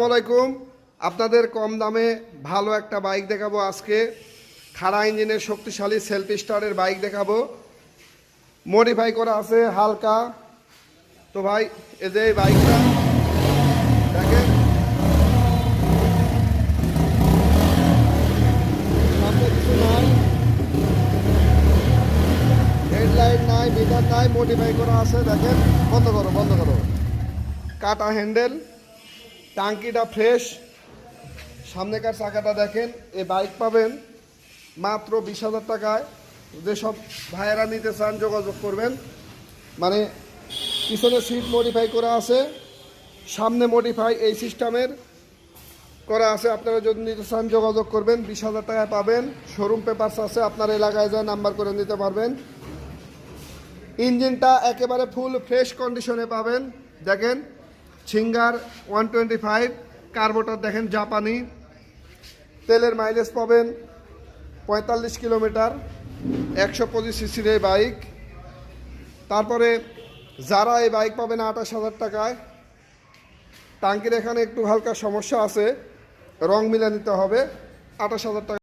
আসসালামাইকুম আপনাদের কম দামে ভালো একটা বাইক দেখাবো আজকে। খাড়া ইঞ্জিনের শক্তিশালী সেলফ স্টারের বাইক দেখাবো। মডিফাই করা আছে হালকা। তো ভাই, এই যে এই বাইকটা, দেখেন। হেডলাইট নাই মিটার নাই মডিফাই করা আছে, দেখেন। বন্ধ করো বন্ধ করো। কাটা হ্যান্ডেল টাঙ্কিটা ফ্রেশ সামনেকার চাকাটা দেখেন, এই বাইক পাবেন মাত্র বিশ হাজার টাকায়। যেসব ভাইয়েরা নিতে চান যোগাযোগ করবেন। মানে পিছনে সিট মডিফাই করা আছে, সামনে মডিফাই এই সিস্টেমের করা আছে। আপনারা যদি নিতে চান যোগাযোগ করবেন, বিশ হাজার টাকায় পাবেন। শোরুম পেপারস আছে, আপনার এলাকায় যা নাম্বার করে নিতে পারবেন। ইঞ্জিনটা একেবারে ফুল ফ্রেশ কন্ডিশনে পাবেন। দেখেন ছিঙ্গার ওয়ান টোয়েন্টি ফাইভ কার্বোটার দেখেন জাপানি তেলের মাইলেজ পাবেন পঁয়তাল্লিশ কিলোমিটার, একশো পঁচিশ সিসির এই বাইক তারপরে যারা এই বাইক পাবেন আঠাশ হাজার টাকায়। টাঙ্কির এখানে একটু হালকা সমস্যা আছে, রং মিলে নিতে হবে। আঠাশ হাজার টাকা